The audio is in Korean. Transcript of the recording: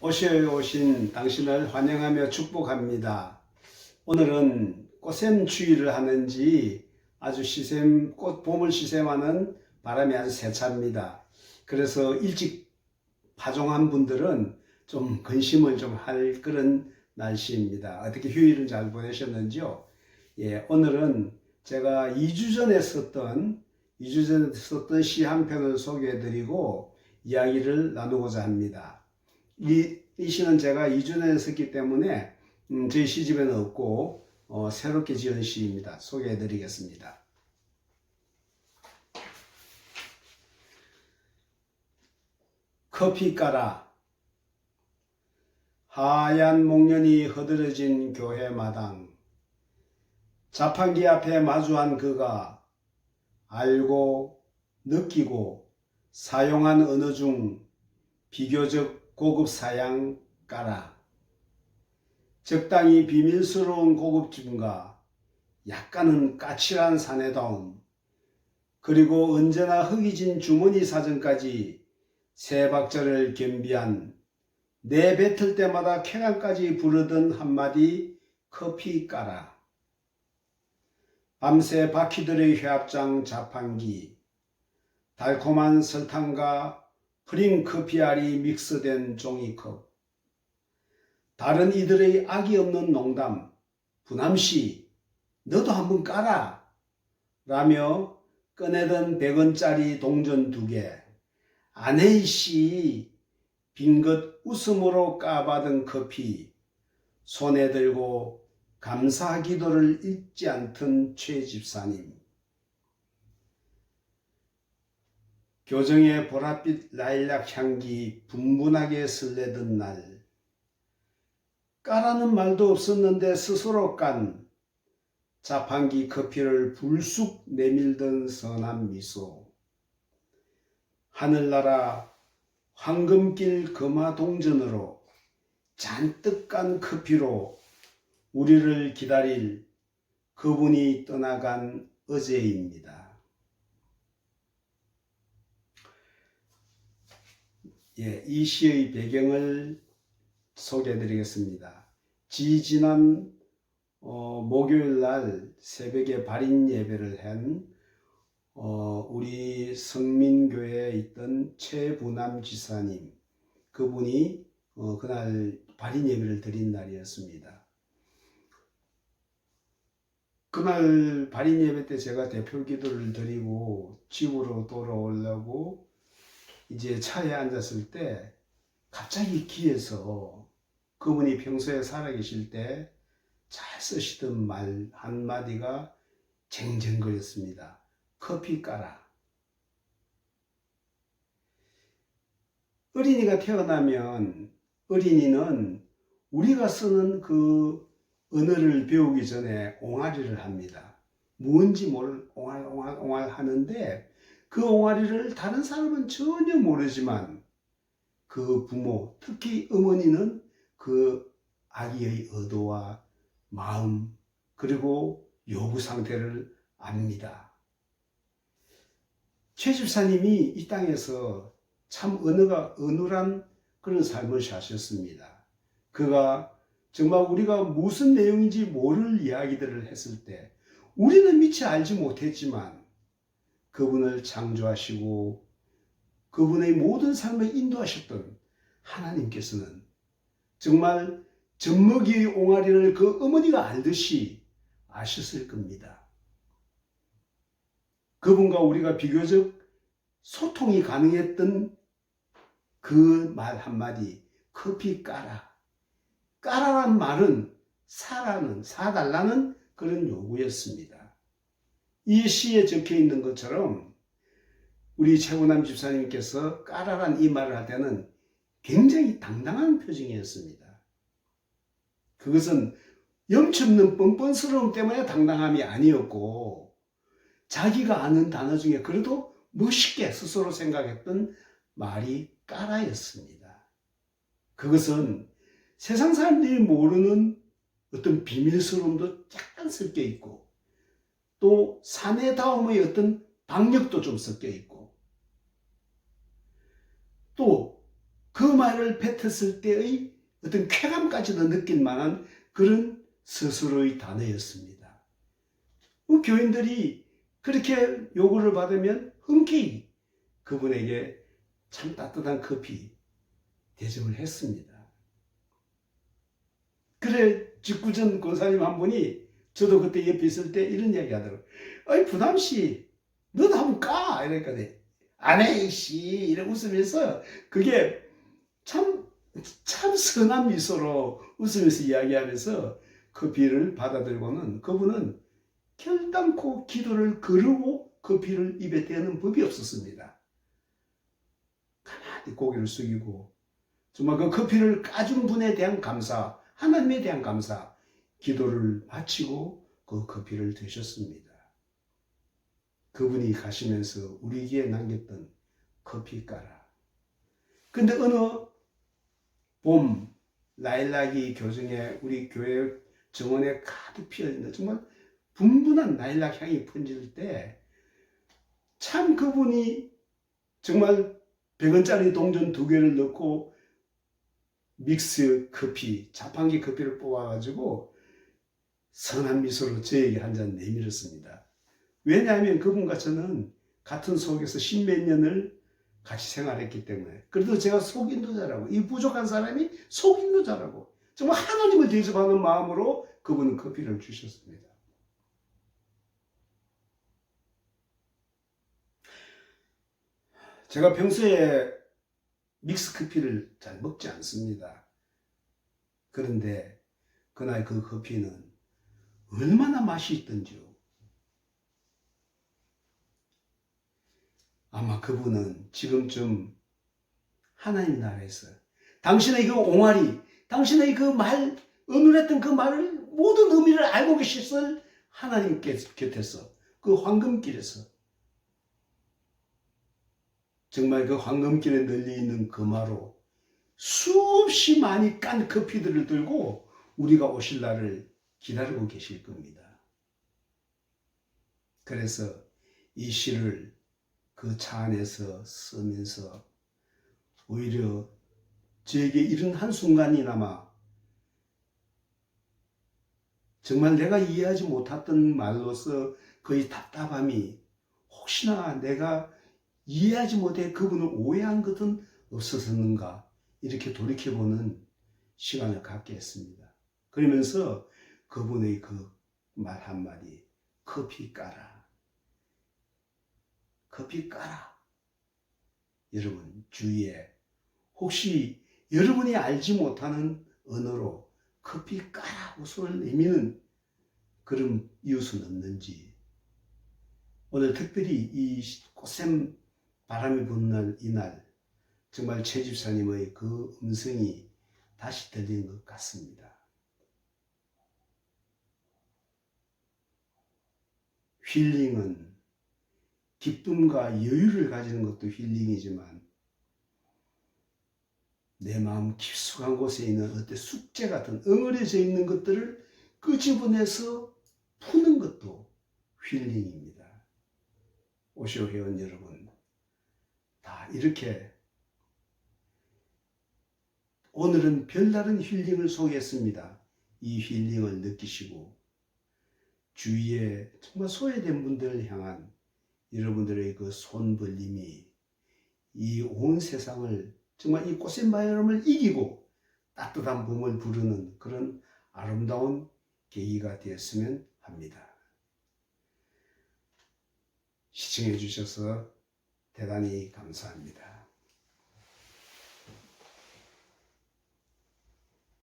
오셔 오신 당신을 환영하며 축복합니다. 오늘은 꽃샘 추위를 하는지 아주 시샘 꽃 봄을 시샘하는 바람이 아주 세차입니다. 그래서 일찍 파종한 분들은 좀 근심을 좀 할 그런 날씨입니다. 어떻게 휴일을 잘 보내셨는지요? 예, 오늘은 제가 2주 전에 썼던 2주 전에 썼던 시 한 편을 소개해 드리고 이야기를 나누고자 합니다. 이, 이 시는 제가 2주 전에 썼기 때문에 음, 저희 시집에는 없고 어, 새롭게 지은 시입니다. 소개해 드리겠습니다. 커피 깔아 하얀 목련이 허드러진 교회 마당 자판기 앞에 마주한 그가 알고 느끼고 사용한 언어 중 비교적 고급 사양 까라 적당히 비밀스러운 고급짐과 약간은 까칠한 사내다움 그리고 언제나 흙이진 주머니 사정까지 세 박자를 겸비한 내 뱉을 때마다 쾌감까지 부르던 한마디 커피 까라. 밤새 바퀴들의 회합장 자판기, 달콤한 설탕과 프림 커피알이 믹스된 종이컵, 다른 이들의 악이 없는 농담, 부남씨, 너도 한번 까라. 라며 꺼내던 100원짜리 동전 두 개, 아내이씨, 빈것 웃음으로 까받은 커피, 손에 들고 감사 기도를 잊지 않던 최 집사님. 교정의 보랏빛 라일락 향기 분분하게 설레던 날. 까라는 말도 없었는데 스스로 깐 자판기 커피를 불쑥 내밀던 선한 미소. 하늘나라 황금길 금화동전으로 잔뜩 간 커피로 우리를 기다릴 그분이 떠나간 어제입니다. 예, 이 시의 배경을 소개해 드리겠습니다. 지지난 어, 목요일 날 새벽에 발인 예배를 한 어, 우리 성민교회에 있던 최부남 지사님 그분이 어, 그날 발인 예배를 드린 날이었습니다. 그날 발인 예배 때 제가 대표 기도를 드리고 집으로 돌아오려고 이제 차에 앉았을 때 갑자기 귀에서 그분이 평소에 살아계실 때 잘 쓰시던 말 한마디가 쟁쟁거렸습니다. 커피 까라. 어린이가 태어나면 어린이는 우리가 쓰는 그 언어를 배우기 전에 옹알이를 합니다. 뭔지 모를 옹알 옹알 옹알 하는데 그 옹알이를 다른 사람은 전혀 모르지만 그 부모 특히 어머니는 그 아기의 의도와 마음 그리고 요구 상태를 압니다. 최 집사님이 이 땅에서 참 언어가 어눌한 그런 삶을 사셨습니다. 그가 정말 우리가 무슨 내용인지 모를 이야기들을 했을 때 우리는 미처 알지 못했지만 그분을 창조하시고 그분의 모든 삶을 인도하셨던 하나님께서는 정말 젖먹이의 옹알이를 그 어머니가 알듯이 아셨을 겁니다. 그분과 우리가 비교적 소통이 가능했던 그 말 한마디, 커피 까라. 까라란 말은 사라는, 사달라는 그런 요구였습니다. 이 시에 적혀 있는 것처럼 우리 최우남 집사님께서 까라란 이 말을 할 때는 굉장히 당당한 표정이었습니다. 그것은 염치없는 뻔뻔스러움 때문에 당당함이 아니었고 자기가 아는 단어 중에 그래도 멋있게 스스로 생각했던 말이 까라였습니다. 그것은 세상 사람들이 모르는 어떤 비밀스러움도 약간 섞여 있고 또 사내다움의 어떤 박력도 좀 섞여 있고 또 그 말을 뱉었을 때의 어떤 쾌감까지도 느낄 만한 그런 스스로의 단어였습니다. 그 교인들이 그렇게 요구를 받으면 흔쾌히 그분에게 참 따뜻한 커피 대접을 했습니다. 그래 직구전 권사님 한 분이 저도 그때 옆에 있을 때 이런 이야기 하더라고요. 어이 부담씨 너도 한번 까 이러니까 안해 씨 이래 웃으면서 그게 참, 참 선한 미소로 웃으면서 이야기하면서 커피를 받아들고는 그분은 결단코 기도를 거르고 커피를 입에 대는 법이 없었습니다. 가만히 고개를 숙이고 정말 그 커피를 까준 분에 대한 감사, 하나님에 대한 감사, 기도를 마치고 그 커피를 드셨습니다. 그분이 가시면서 우리에게 남겼던 커피 가라. 근데 어느 봄 라일락이 교정에 우리 교회 정원에 가득 피어 있는 정말 분분한 라일락 향이 번질 때 참 그분이 정말 100원짜리 동전 두 개를 넣고 믹스 커피, 자판기 커피를 뽑아가지고 선한 미소로 저에게 한 잔 내밀었습니다. 왜냐하면 그분과 저는 같은 속에서 십몇 년을 같이 생활했기 때문에 그래도 제가 속인도 잘하고 이 부족한 사람이 속인도 잘하고 정말 하나님을 대접하는 마음으로 그분은 커피를 주셨습니다. 제가 평소에 믹스 커피를 잘 먹지 않습니다. 그런데 그날 그 커피는 얼마나 맛이 있던지요. 아마 그분은 지금쯤 하나님 나라에서 당신의 그 옹알이, 당신의 그 말, 은밀했던 그 말을 모든 의미를 알고 계셨을 하나님 곁에서 그 황금길에서 정말 그 황금길에 널려 있는 금화로 수없이 많이 깐 커피들을 들고 우리가 오실 날을 기다리고 계실 겁니다. 그래서 이 시를 그 차 안에서 쓰면서 오히려 저에게 이런 한순간이나마 정말 내가 이해하지 못했던 말로서 거의 답답함이 혹시나 내가 이해하지 못해 그분을 오해한 것은 없었는가 이렇게 돌이켜보는 시간을 갖게 했습니다. 그러면서 그분의 그 말 한마디 커피 까라 커피 까라 여러분 주위에 혹시 여러분이 알지 못하는 언어로 커피 까라고 소리를 내미는 그런 이웃은 없는지 오늘 특별히 이 꽃샘 바람이 부는 날 이날 정말 최 집사님의 그 음성이 다시 들리는 것 같습니다. 힐링은 기쁨과 여유를 가지는 것도 힐링이지만 내 마음 깊숙한 곳에 있는 어떤 숙제 같은 엉어려져 있는 것들을 끄집어내서 푸는 것도 힐링입니다. 오시오 회원 여러분, 다 이렇게 오늘은 별다른 힐링을 소개했습니다. 이 힐링을 느끼시고 주위에 정말 소외된 분들을 향한 여러분들의 그 손벌림이 이 온 세상을 정말 이 꽃샘 바람을 이기고 따뜻한 봄을 부르는 그런 아름다운 계기가 되었으면 합니다. 시청해 주셔서 대단히 감사합니다.